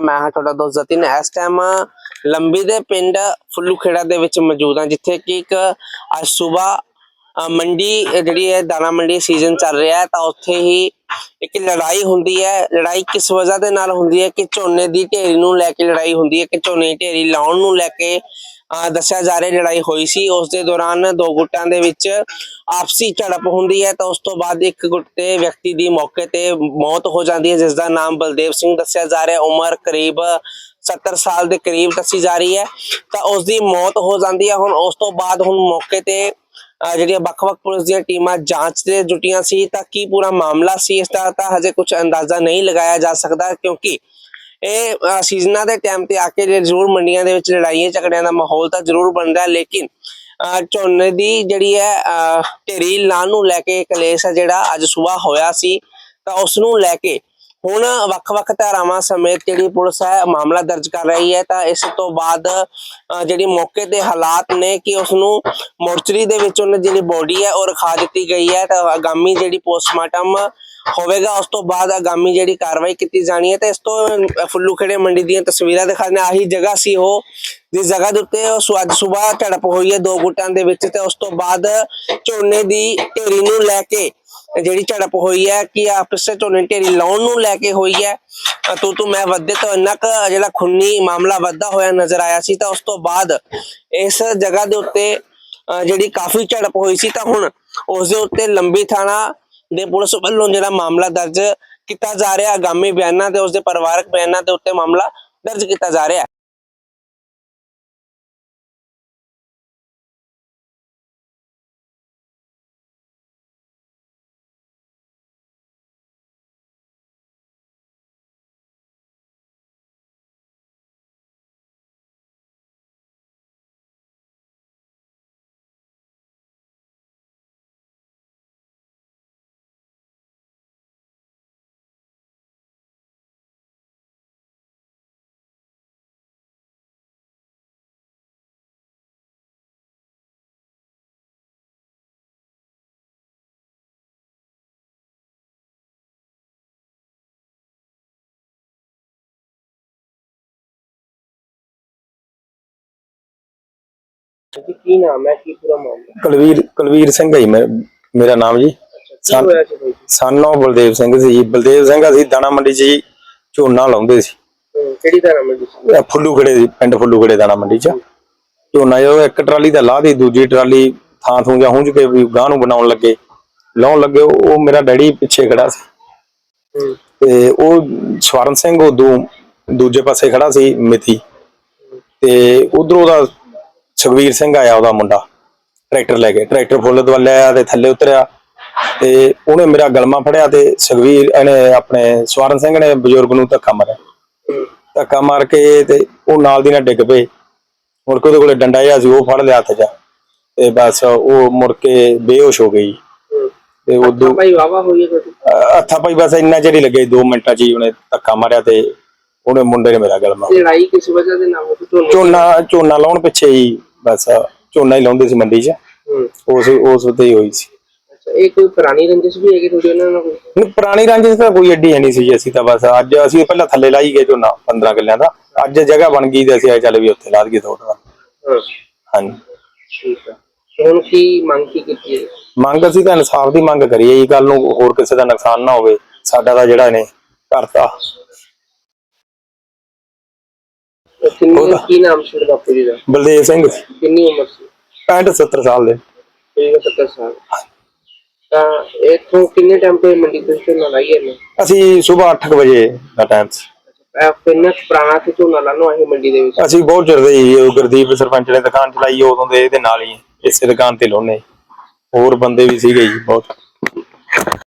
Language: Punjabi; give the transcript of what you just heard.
ਮੈਂ ਹਾਂ ਤੁਹਾਡਾ ਦੋਸਤ ਜਤਿਨ। ਇਸ ਟਾਈਮ ਲੰਬੀ ਦੇ ਪਿੰਡ ਫੁੱਲੂ ਖੇੜਾ ਦੇ ਵਿੱਚ ਮੌਜੂਦ ਹਾਂ, ਜਿੱਥੇ ਕਿ ਇੱਕ ਅੱਜ ਸਵੇਰ ਮੰਡੀ, ਜਿਹੜੀ ਹੈ ਦਾਣਾ ਮੰਡੀ ਸੀਜ਼ਨ ਚੱਲ ਰਿਹਾ ਹੈ, ਤਾਂ ਉੱਥੇ ਹੀ ਇੱਕ ਲੜਾਈ ਹੁੰਦੀ ਹੈ। ਲੜਾਈ ਕਿਸ ਵਜ੍ਹਾ ਦੇ ਨਾਲ ਹੁੰਦੀ ਹੈ ਕਿ ਝੋਨੇ ਦੀ ਢੇਰੀ ਨੂੰ ਲੈ ਕੇ ਲੜਾਈ ਹੁੰਦੀ ਹੈ, ਕਿ ਝੋਨੇ ਦੀ ਢੇਰੀ ਲਾਉਣ ਨੂੰ ਲੈ ਕੇ ਦੱਸਿਆ ਜਾ ਰਿਹਾ ਲੜਾਈ ਹੋਈ ਸੀ। ਉਸ ਦੇ ਦੌਰਾਨ ਦੋ ਗੁੱਟਾਂ ਦੇ ਵਿੱਚ ਆਪਸੀ ਝੜਪ ਹੁੰਦੀ ਹੈ ਤਾਂ ਉਸ ਤੋਂ ਬਾਅਦ ਇੱਕ ਗੁੱਟ ਦੇ ਵਿਅਕਤੀ ਦੀ ਮੌਕੇ ਤੇ ਮੌਤ ਹੋ ਜਾਂਦੀ ਹੈ, ਜਿਸ ਦਾ ਨਾਮ ਬਲਦੇਵ ਸਿੰਘ ਦੱਸਿਆ ਜਾ ਰਿਹਾ ਉਮਰ ਕਰੀਬ 70 ਸਾਲ ਦੇ ਕਰੀਬ ਦੱਸੀ ਜਾ ਰਹੀ ਹੈ। ਤਾਂ ਉਸ ਦੀ ਮੌਤ ਹੋ ਜਾਂਦੀ ਹੈ। ਹੁਣ ਉਸ ਤੋਂ ਬਾਅਦ ਹੁਣ ਮੌਕੇ ਤੇ, ਅਹ ਜਿਹੜੀਆਂ ਵੱਖ-ਵੱਖ ਪੁਲਿਸ ਦੀਆਂ ਟੀਮਾਂ ਜਾਂਚ ਤੇ ਜੁਟੀਆਂ ਸੀ, ਤਾਂ ਕੀ ਪੂਰਾ ਮਾਮਲਾ ਸੀ ਇਸ ਦਾ ਤਾਂ ਹਜੇ ਕੁਝ ਅੰਦਾਜ਼ਾ ਨਹੀਂ ਲਗਾਇਆ ਜਾ ਸਕਦਾ ਕਿਉਂਕਿ ਇਹ ਸੀਜ਼ਨਾਂ ਦੇ ਟਾਈਮ ਤੇ ਆ ਕੇ ਜੇ ਜ਼ਰੂਰ ਮੰਡੀਆਂ ਦੇ ਵਿੱਚ ਲੜਾਈਆਂ, ਝਗੜਿਆਂ ਦਾ ਮਾਹੌਲ ਤਾਂ ਜ਼ਰੂਰ ਬਣਦਾ ਲੇਕਿਨ, ਅਹ, ਝੋਨੇ ਦੀ ਜਿਹੜੀ ਹੈ, ਅਹ, ਢੇਰੀ ਲਾਉਣ ਨੂੰ ਲੈ ਕੇ ਕਲੇਸ਼ ਹੈ ਜਿਹੜਾ ਅੱਜ ਸਵੇਰ ਹੋਇਆ ਸੀ, ਤਾਂ ਉਸ ਨੂੰ ਲੈ ਕੇ ਹੁਣ ਵੱਖ-ਵੱਖ ਧਾਰਾਵਾਂ ਸਮੇਤ ਜਿਹੜੀ ਪੁਲਿਸ ਹੈ, ਮਾਮਲਾ ਦਰਜ ਕਰ ਰਹੀ ਹੈ, ਤਾਂ ਇਸ ਤੋਂ ਬਾਅਦ ਜਿਹੜੀ ਮੌਕੇ ਦੇ ਹਾਲਾਤ ਨੇ ਕਿ ਉਸ ਨੂੰ ਮੋਰਚਰੀ ਦੇ ਵਿੱਚ ਉਹਨਾਂ ਜਿਹੜੀ ਬੋਡੀ ਹੈ, ਉਹ ਰਖਾ ਦਿੱਤੀ ਗਈ ਹੈ, ਤਾਂ ਆਗਾਮੀ ਜਿਹੜੀ ਪੋਸਟਮਾਰਟਮ ਹੋਵੇਗਾ, ਉਸ ਤੋਂ ਬਾਅਦ ਆਗਾਮੀ ਜਿਹੜੀ ਕਾਰਵਾਈ ਕੀਤੀ ਜਾਣੀ ਹੈ, ਤੇ ਇਸ ਤੋਂ ਫੁੱਲੂ ਖੇੜੇ ਮੰਡੀ ਦੀਆਂ ਤਸਵੀਰਾਂ ਦਿਖਾਣੇ ਆਹੀ ਜਗ੍ਹਾ ਸੀ ਉਹ, ਜਿਸ ਜਗ੍ਹਾ ਦੇ ਉੱਤੇ ਉਹ ਸੁ- ਅੱਜ ਸਵੇਰ ਝੜਪ ਹੋਈ ਹੈ ਦੋ ਗੁੱਟਾਂ ਦੇ ਵਿੱਚ, ਤੇ ਉਸ ਤੋਂ ਬਾਅਦ ਝੋਨੇ ਦੀ ਢੇਰੀ ਨੂੰ ਲੈ ਕੇ ਜਿਹੜੀ ਝੜਪ ਹੋਈ ਹੈ, ਕਿ ਆਪਸ ਝੋਨੇ ਢੇਰੀ ਲਾਉਣ ਨੂੰ ਲੈ ਕੇ ਹੋਈ ਹੈ? ਤੂੰ ਤੂੰ ਮੈਂ ਵੱਧੇ ਤੋਂ ਇੰਨਾ ਕੁ ਜਿਹੜਾ ਖੁੰਨੀ ਮਾਮਲਾ ਵੱਧਦਾ ਹੋਇਆ ਨਜ਼ਰ ਆਇਆ ਸੀ, ਤਾਂ ਉਸ ਤੋਂ ਬਾਅਦ ਇਸ ਜਗ੍ਹਾ ਦੇ ਉੱਤੇ ਜਿਹੜੀ ਕਾਫੀ ਝੜਪ ਹੋਈ ਸੀ, ਤਾਂ ਹੁਣ ਉਸ ਦੇ ਉੱਤੇ ਲੰਬੀ ਥਾਣਾ ਦੇ ਪੁਲਿਸ ਵੱਲੋਂ ਜਿਹੜਾ ਮਾਮਲਾ ਦਰਜ ਕੀਤਾ ਜਾ ਰਿਹਾ, ਆਗਾਮੀ ਬਿਆਨਾਂ ਤੇ, ਉਸ ਦੇ ਪਰਿਵਾਰਕ ਬਿਆਨਾਂ ਦੇ ਉੱਤੇ ਮਾਮਲਾ ਦਰਜ ਕੀਤਾ ਜਾ ਰਿਹਾ ਹੈ ਕੀ ਨਾਮ ਹੈ? ਕੀ ਪੂਰਾ ਮਾਮਲਾ ਕੁਲਵੀਰ ਕੁਲਵੀਰ ਸਿੰਘ ਹੈ ਜੀ ਮੈਂ ਮੇਰਾ ਨਾਮ ਜੀ। ਕੀ ਹੋਇਆ ਸੀ ਭਾਈ ਸਾਨੋ ਬਲਦੇਵ ਸਿੰਘ ਸੀ ਜੀ। ਬਲਦੇਵ ਸਿੰਘ ਅਸੀਂ ਦਾਣਾ ਮੰਡੀ 'ਚ ਜੀ ਝੋਨਾ ਲਾਉਂਦੇ ਸੀ। ਹਮ, ਕਿਹੜੀ ਤਰ੍ਹਾਂ ਮੰਡੀ ਸੀ? ਇਹ ਫੁੱਲੂਖੜੇ ਦੀ ਪਿੰਡ ਫੁੱਲੂਖੜੇ ਦਾਣਾ ਮੰਡੀ 'ਚ। ਝੋਨਾ ਜਦੋਂ ਇੱਕ ਟਰਾਲੀ ਦਾ ਲਾਹ ਦੀ ਦੂਜੀ ਟਰਾਲੀ ਥਾਂ ਥੂੰ ਜਾਂ ਹੁੰਝ ਕੇ ਵੀ ਗਾਂ ਨੂੰ ਬਣਾਉਣ ਲੱਗੇ। ਲਾਉਣ ਲੱਗੇ ਉਹ ਉਹ ਮੇਰਾ ਡੈਡੀ ਪਿੱਛੇ ਖੜਾ ਸੀ। ਹਮ, ਤੇ ਉਹ ਸਵਰਨ ਸਿੰਘ ਉਦੋਂ ਦੂਜੇ ਪਾਸੇ ਖੜਾ ਸੀ ਮਿੱਥੀ। ਤੇ ਉਧਰੋਂ ਉਹਦਾ ਸੁਖਵੀਰ ਸਿੰਘ ਆਇਆ ਉਹਦਾ ਮੁੰਡਾ ਟਰੈਕਟਰ ਲੈ ਕੇ ਟਰੈਕਟਰ ਫੁੱਲ ਦਵਾਲੇ ਆਇਆ ਤੇ ਥੱਲੇ ਉਤਰਿਆ ਤੇ ਉਹਨੇ ਮੇਰਾ ਗਲਮਾ ਫੜਿਆ ਤੇ ਸੁਖਵੀਰ ਇਹਨੇ ਆਪਣੇ ਸਵਰਨ ਸਿੰਘ ਨੇ ਬਜ਼ੁਰਗ ਨੂੰ ਧੱਕਾ ਮਾਰਿਆ। ਧੱਕਾ ਮਾਰ ਕੇ ਤੇ ਉਹ ਨਾਲ ਦੀ ਨਾਲ ਡਿੱਗ ਪਏ। ਮੁੜ ਕੇ ਉਹਦੇ ਕੋਲੇ ਡੰਡਾ ਜਿਹਾ ਸੀ ਉਹ ਫੜ ਲਿਆ ਹੱਥ 'ਚ ਤੇ ਬਸ ਉਹ ਮੁੜ ਕੇ ਬੇਹੋਸ਼ ਹੋ ਗਈ। ਤੇ ਉਦੋਂ ਭਾਈ ਵਾਵਾ ਹੋਈ ਤੁਹਾਡੀ? ਹੱਥਾਂ ਪਾਈ ਬਸ ਇੰਨਾ ਹੀ ਲੱਗੇ 2 ਮਿੰਟਾਂ 'ਚ ਹੀ ਉਹਨੇ ਧੱਕਾ ਮਾਰਿਆ ਤੇ ਉਹਨੇ ਮੁੰਡੇ ਨੇ ਮੇਰਾ ਗਲਮਾ ਲੜਾਈ ਕਿਸ ਵਜ੍ਹਾ ਦੇ ਨਾਲ ਝੋਨਾ ਝੋਨਾ ਲਾਉਣ ਪਿੱਛੇ ਹੀ ਬਸ ਝੋਨਾ ਹੀ ਲਾਉਂਦੇ ਸੀ ਮੰਡੀ 'ਚ। ਉਸ ਉਸ ਉਤੇ ਹੀ ਹੋਈ ਸੀ। ਅੱਛਾ ਇਹ ਕੋਈ ਪੁਰਾਣੀ ਰੰਜਿਸ਼ ਵੀ ਹੈਗੀ ਤੁਹਾਡੀ ਉਹਨਾਂ ਨਾਲ? ਕੋਈ ਨਹੀਂ ਪੁਰਾਣੀ ਰੰਜਿਸ਼ ਤਾਂ ਕੋਈ ਐਡੀ ਹੈ ਨਹੀਂ ਸੀ ਜੀ, ਅਸੀਂ ਤਾਂ ਬਸ ਅੱਜ ਅਸੀਂ ਪਹਿਲਾਂ ਥੱਲੇ ਲਾਈ ਗਏ ਝੋਨਾ 15 ਕਿੱਲਿਆਂ ਦਾ। ਅੱਜ ਜਗ੍ਹਾ ਬਣ ਗਈ ਤੇ ਅਸੀਂ ਆਏ ਚੱਲ ਵੀ ਉੱਥੇ ਲਾ ਦਈਏ ਥੋੜਾ ਹਾਂ। ਹਾਂਜੀ। ਠੀਕ ਹੈ। ਤੇ ਹੁਣ ਕੀ ਮੰਗ ਕੀ ਕੀਤੀ ਹੈ? ਮੰਗ ਅਸੀਂ ਤਾਂ ਇਨਸਾਫ ਦੀ ਮੰਗ ਕਰੀਏ ਜੀ ਕੱਲ ਨੂੰ ਹੋਰ ਕਿਸੇ ਦਾ ਨੁਕਸਾਨ ਨਾ ਹੋਵੇ ਸਾਡਾ ਤਾਂ ਜਿਹੜਾ ਨੇ ਕਰਤਾ। ਤੇ ਕਿੰਨੀ ਕੀ ਨਾਮ ਸੀ ਉਹਦਾ ਬਾਪੂ ਜੀ ਦਾ? ਬਲਦੇਵ ਸਿੰਘ। ਕਿੰਨੀ ਉਮਰ ਸੀ? 65 70 ਸਾਲ ਦੇ। ਠੀਕ ਹੈ 70 ਸਾਲ। ਤਾਂ ਇਥੋਂ ਕਿੰਨੇ ਟਾਈਮ ਤੇ ਮੰਡੀ ਤੋਂ ਝੋਨਾ ਲਾਈ ਹੈ ਨੇ ਅਸੀਂ ਸਵੇਰ 8 ਵਜੇ ਦਾ ਟਾਈਮ ਸੀ। ਇਹ ਕਿੰਨਾ ਕੁ ਪੁਰਾਣਾ ਸੀ ਝੋਨਾ ਲਾਣੋ ਅਸੀਂ ਮੰਡੀ ਦੇ ਵਿੱਚ? ਅਸੀਂ ਬਹੁਤ ਚਿਰ ਦੇ ਉਹ ਗੁਰਦੀਪ ਸਰਪੰਚ ਨੇ ਦੁਕਾਨ ਚਲਾਈ ਉਦੋਂ ਦੇ ਇਹਦੇ ਨਾਲ ਹੀ ਇਸੇ ਦੁਕਾਨ ਤੇ ਲਾਉਨੇ। ਹੋਰ ਬੰਦੇ ਵੀ ਸੀਗੇ ਜੀ ਬਹੁਤ।